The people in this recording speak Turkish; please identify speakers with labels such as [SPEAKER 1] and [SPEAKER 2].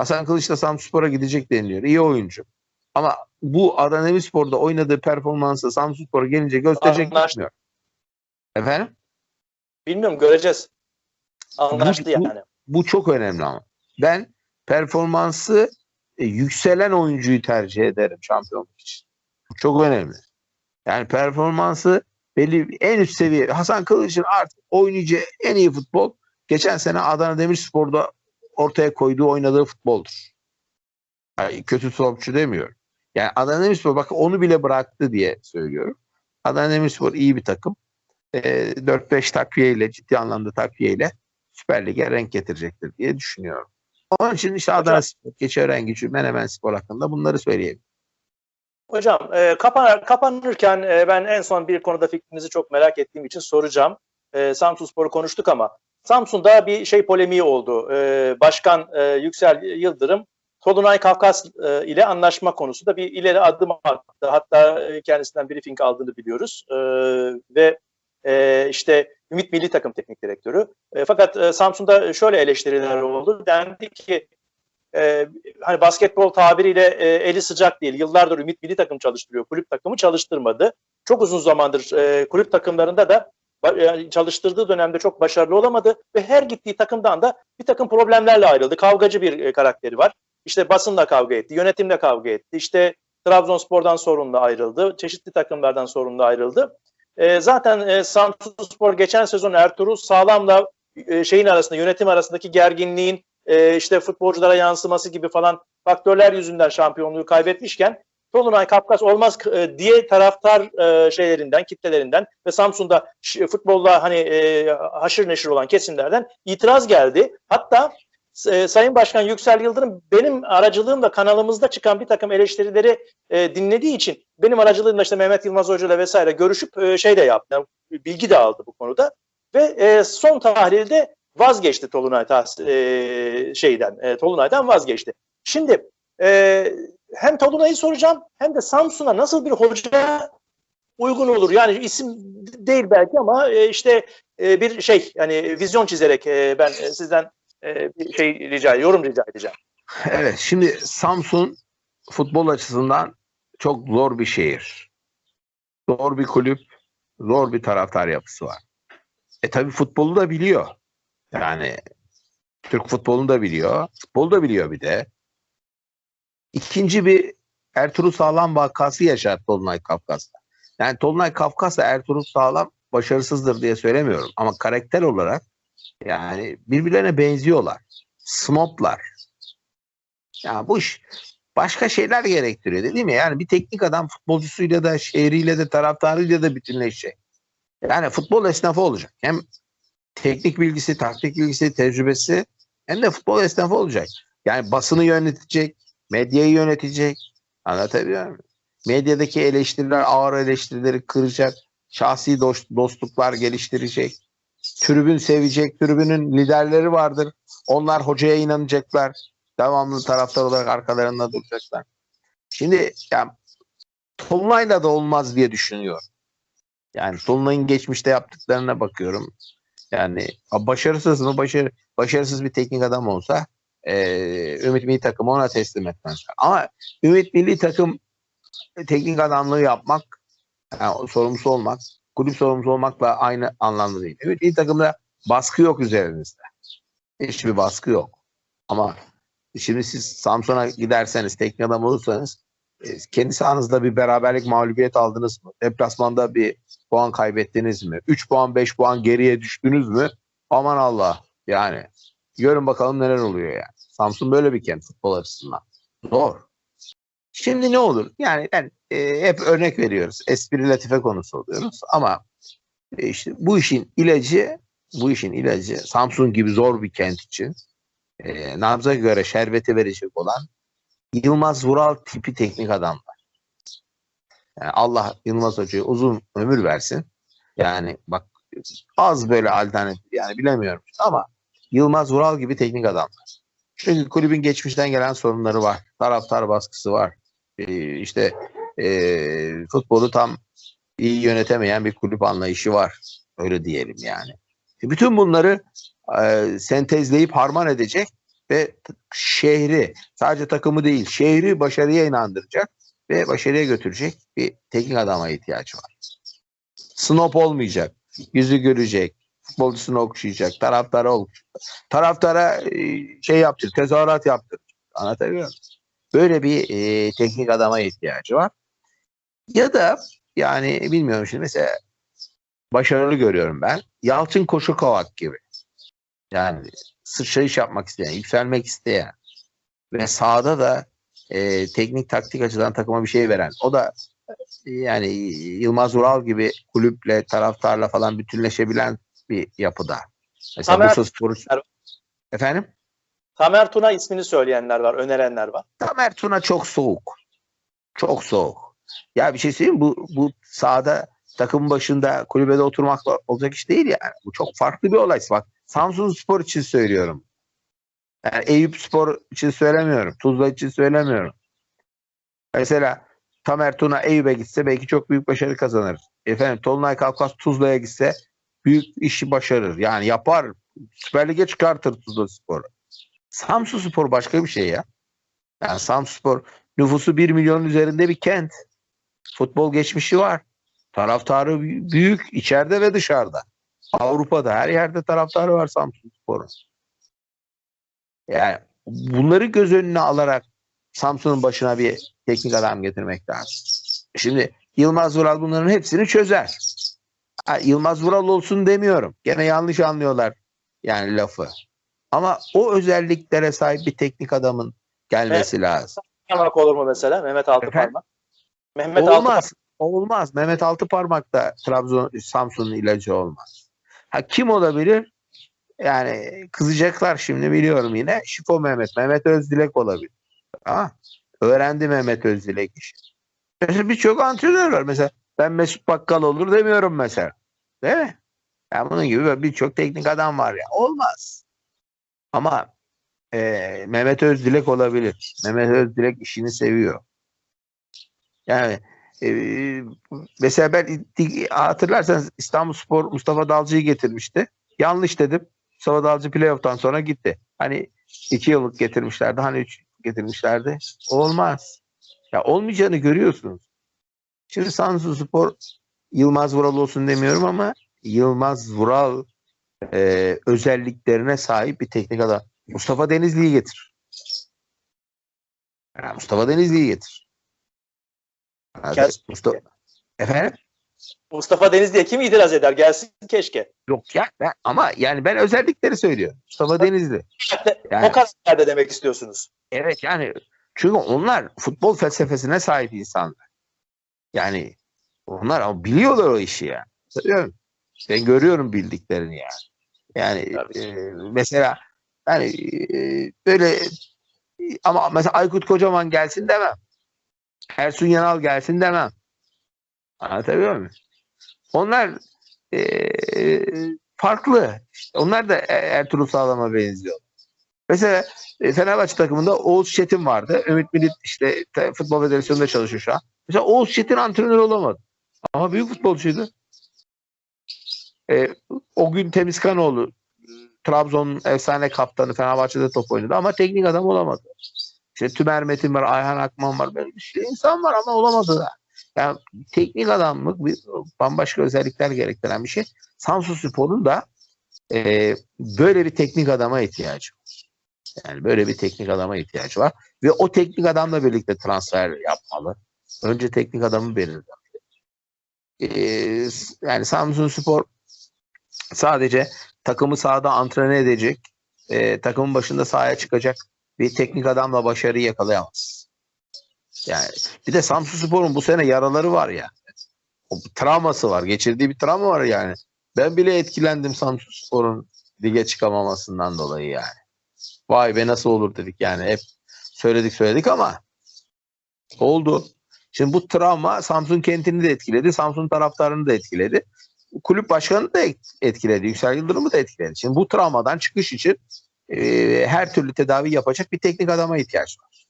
[SPEAKER 1] Hasan Kılıç da Samsunspor'a gidecek deniliyor. İyi oyuncu. Ama bu Adana Demirspor'da oynadığı performansı Samsunspor'a gelince gösterecek bilmiyorum. Efendim?
[SPEAKER 2] Bilmiyorum göreceğiz. Anlaştı
[SPEAKER 1] Bu- bu-
[SPEAKER 2] yani.
[SPEAKER 1] Bu çok önemli ama. Ben performansı e, yükselen oyuncuyu tercih ederim şampiyonluk için. Bu çok önemli. Yani performansı belli en üst seviye. Hasan Kılıç'ın artık oynayacağı en iyi futbol geçen sene Adana Demirspor'da ortaya koyduğu oynadığı futboldur. Yani kötü topçu demiyorum. Yani Adana Demirspor bak onu bile bıraktı diye söylüyorum. Adana Demirspor iyi bir takım. E, 4-5 takviyeyle ciddi anlamda takviyeyle Süper Lig'e renk getirecektir diye düşünüyorum. Onun için işte Adana
[SPEAKER 2] Hocam-
[SPEAKER 1] Spor, Keçiören Gücü, Menemen Spor hakkında bunları söyleyeyim.
[SPEAKER 2] Hocam e, kapan, kapanırken e, ben en son bir konuda fikrinizi çok merak ettiğim için soracağım. E, Samsun Spor'u konuştuk ama Samsun'da bir şey polemiği oldu. E, Başkan e, Yüksel Yıldırım Tolunay Kafkas e, ile anlaşma konusunda bir ileri adım attı. Hatta e, kendisinden briefing aldığını biliyoruz. E, ve e, işte Ümit Milli Takım Teknik Direktörü. Fakat e, Samsun'da şöyle eleştiriler oldu. Dendi ki e, hani basketbol tabiriyle e, eli sıcak değil. Yıllardır Ümit milli takım çalıştırıyor. Kulüp takımı çalıştırmadı. Çok uzun zamandır e, kulüp takımlarında da yani çalıştırdığı dönemde çok başarılı olamadı ve her gittiği takımdan da bir takım problemlerle ayrıldı. Kavgacı bir e, karakteri var. İşte basınla kavga etti, yönetimle kavga etti. İşte Trabzonspor'dan sorunla ayrıldı. Çeşitli takımlardan sorunla ayrıldı. E, zaten e, Samsunspor geçen sezon Ertuğrul Sağlam'la e, şeyin arasında yönetim arasındaki gerginliğin e, işte futbolculara yansıması gibi falan faktörler yüzünden şampiyonluğu kaybetmişken Tolunay Kafkas olmaz e, diye taraftar e, şeylerinden, kitlelerinden ve Samsun'da ş- futbolla hani e, haşır neşir olan kesimlerden itiraz geldi. Hatta e, Sayın Başkan Yüksel Yıldırım benim aracılığımla kanalımızda çıkan bir takım eleştirileri e, dinlediği için benim aracılığımla işte Mehmet Yılmaz Hoca ile vesaire görüşüp e, şey de yaptı. Bilgi de aldı bu konuda. Ve e, son tahlilde vazgeçti Tolunay e, şeyden e, Tolunay'dan vazgeçti. Şimdi e, hem Tolunay'ı soracağım hem de Samsun'a nasıl bir hoca uygun olur? Yani isim değil belki ama e, işte e, bir şey yani vizyon çizerek e, ben sizden bir şey rica yorum rica edeceğim.
[SPEAKER 1] Evet şimdi Samsun futbol açısından çok zor bir şehir. Zor bir kulüp, zor bir taraftar yapısı var. E tabi futbolu da biliyor. Yani Türk futbolunu da biliyor. Futbolu da biliyor bir de. İkinci bir Ertuğrul Sağlam vakası yaşattı Tolunay Kafkas'ta. Yani Tolunay Kafkas'la Ertuğrul Sağlam başarısızdır diye söylemiyorum. Ama karakter olarak yani birbirlerine benziyorlar. Snoblar. Ya bu iş başka şeyler gerektiriyor değil mi? Yani bir teknik adam futbolcusuyla da şehriyle de taraftarıyla da bütünleşecek. Yani futbol esnafı olacak. Hem teknik bilgisi, taktik bilgisi, tecrübesi hem de futbol esnafı olacak. Yani basını yönetecek, medyayı yönetecek. Anlatabiliyor muyum? Medyadaki eleştiriler, ağır eleştirileri kıracak. Şahsi dost, dostluklar geliştirecek. Tribün sevecek. Tribünün liderleri vardır. Onlar hocaya inanacaklar. Devamlı taraftar olarak arkalarında duracaklar. Şimdi yani Tolunay'la da olmaz diye düşünüyorum. Yani Tolunay'ın geçmişte yaptıklarına bakıyorum. Yani başarısız mı? Başarı, başarısız bir teknik adam olsa e, Ümit Milli Takımı ona teslim etmezler. Ama Ümit Milli Takım teknik adamlığı yapmak, yani sorumlusu olmak, kulüp sorumlusu olmakla aynı anlamda değil. Ümit Milli Takımda baskı yok üzerinizde. Hiçbir baskı yok. Ama şimdi siz Samsun'a giderseniz, teknik adam olursanız e, kendi sahanızda bir beraberlik mağlubiyet aldınız mı? Deplasmanda bir puan kaybettiniz mi? 3 puan 5 puan geriye düştünüz mü? Aman Allah. Yani görün bakalım neler oluyor yani. Samsun böyle bir kent futbol açısından. Zor. Şimdi ne olur? Yani ben e, hep örnek veriyoruz. Espri latife konusu oluyoruz ama e, işte bu işin ilacı bu işin ilacı Samsun gibi zor bir kent için e, nabza göre şerbeti verecek olan Yılmaz Vural tipi teknik adamlar. Yani Allah Yılmaz Hoca'ya uzun ömür versin. Yani bak az böyle alternatif yani bilemiyorum ama Yılmaz Vural gibi teknik adamlar. Çünkü kulübün geçmişten gelen sorunları var. Taraftar baskısı var. Ee, işte e, futbolu tam iyi yönetemeyen bir kulüp anlayışı var. Öyle diyelim yani. Bütün bunları e, sentezleyip harman edecek ve şehri sadece takımı değil şehri başarıya inandıracak ve başarıya götürecek bir teknik adama ihtiyacı var. Snop olmayacak. Yüzü görecek. Futbolcusunu okşayacak. Taraftara okşayacak. Taraftara e, şey yaptır. Tezahürat yaptır. Anlatabiliyor muyum? Böyle bir e, teknik adama ihtiyacı var. Ya da yani bilmiyorum şimdi mesela başarılı görüyorum ben. Yalçın Koşukovak gibi. Yani sıçrayış yapmak isteyen, yükselmek isteyen ve sahada da e, teknik taktik açıdan takıma bir şey veren. O da e, yani Yılmaz Ural gibi kulüple, taraftarla falan bütünleşebilen bir yapıda. Mesela
[SPEAKER 2] Tamer-
[SPEAKER 1] Bursa Sporu... Efendim?
[SPEAKER 2] Tamer Tuna ismini söyleyenler var, önerenler var.
[SPEAKER 1] Tamer Tuna çok soğuk. Çok soğuk. Ya bir şey söyleyeyim bu bu sahada takım başında kulübede oturmakla olacak iş değil yani. Bu çok farklı bir olay. Bak Samsun Spor için söylüyorum. Yani Eyüp Spor için söylemiyorum. Tuzla için söylemiyorum. Mesela Tamer Tuna Eyüp'e gitse belki çok büyük başarı kazanır. Efendim Tolunay Kafkas Tuzla'ya gitse büyük işi başarır. Yani yapar. Süper Lig'e çıkartır Tuzla Spor'u. Samsun Spor başka bir şey ya. Yani Samsun Spor nüfusu 1 milyonun üzerinde bir kent. Futbol geçmişi var. Taraftarı bü- büyük içeride ve dışarıda. Avrupa'da her yerde taraftarı var Samsun Spor'un. Yani bunları göz önüne alarak Samsun'un başına bir teknik adam getirmek lazım. Şimdi Yılmaz Vural bunların hepsini çözer. Yılmaz Vural olsun demiyorum. Gene yanlış anlıyorlar yani lafı. Ama o özelliklere sahip bir teknik adamın gelmesi lazım.
[SPEAKER 2] Parmak olur mu mesela? Mehmet Altıparmak. Mehmet Altıparmak.
[SPEAKER 1] olmaz. Olmaz. Mehmet Altıparmak da Trabzon Samsun'un ilacı olmaz. Ha kim olabilir? Yani kızacaklar şimdi biliyorum yine. Şifo Mehmet. Mehmet Özdilek olabilir. Ha? Öğrendi Mehmet Özdilek işi. Mesela birçok antrenör var. Mesela ben Mesut Bakkal olur demiyorum mesela. Değil mi? Yani bunun gibi birçok teknik adam var ya. Olmaz. Ama e, Mehmet Özdilek olabilir. Mehmet Özdilek işini seviyor. Yani e, mesela ben hatırlarsanız İstanbul Spor Mustafa Dalcı'yı getirmişti. Yanlış dedim. Mustafa Dalcı playoff'tan sonra gitti. Hani iki yıllık getirmişlerdi. Hani üç getirmişlerdi. Olmaz. Ya olmayacağını görüyorsunuz. Şimdi Samsun Spor Yılmaz Vural olsun demiyorum ama Yılmaz Vural e, özelliklerine sahip bir teknik adam. Mustafa Denizli'yi getir. Ya Mustafa Denizli'yi getir. Hadi. Mustafa, efendim?
[SPEAKER 2] Mustafa Denizli'ye kim itiraz eder? Gelsin keşke.
[SPEAKER 1] Yok ya ben, ama yani ben özellikleri söylüyorum. Mustafa Denizli. Yani-
[SPEAKER 2] O kadar da demek istiyorsunuz.
[SPEAKER 1] Evet yani çünkü onlar futbol felsefesine sahip insanlar. Yani onlar ama biliyorlar o işi ya. Söylüyorum. Ben görüyorum bildiklerini yani. Yani
[SPEAKER 2] Tabii.
[SPEAKER 1] e, mesela yani e, böyle ama mesela Aykut Kocaman gelsin demem. Ersun Yanal gelsin demem. Anlatabiliyor muyum? Onlar e, farklı. Onlar da Ertuğrul Sağlam'a benziyor. Mesela e, Fenerbahçe takımında Oğuz Çetin vardı. Ümit Milit işte te- futbol federasyonunda çalışıyor şu an. Mesela Oğuz Çetin antrenör olamadı. Ama büyük futbolcuydu. E, o gün Temizkanoğlu Trabzon'un efsane kaptanı Fenerbahçe'de top oynadı ama teknik adam olamadı. İşte Tümer Metin var, Ayhan Akman var. Böyle bir sürü insan var ama olamadı da. Yani teknik adamlık bir, bambaşka özellikler gerektiren bir şey. Samsun Spor'un da e, böyle bir teknik adama ihtiyacı. Yani böyle bir teknik adama ihtiyacı var. Ve o teknik adamla birlikte transfer yapmalı. Önce teknik adamı belirlemeli. Ee, yani Samsun Spor sadece takımı sahada antrene edecek, e, takımın başında sahaya çıkacak bir teknik adamla başarıyı yakalayamaz. Yani bir de Samsun Spor'un bu sene yaraları var ya. O travması var. Geçirdiği bir travma var yani. Ben bile etkilendim Samsun Spor'un lige çıkamamasından dolayı yani. Vay be nasıl olur dedik yani. Hep söyledik söyledik ama oldu. Şimdi bu travma Samsun kentini de etkiledi. Samsun taraftarını da etkiledi. Kulüp başkanını da etkiledi. Yüksel Yıldırım'ı da etkiledi. Şimdi bu travmadan çıkış için e, her türlü tedavi yapacak bir teknik adama ihtiyaç var.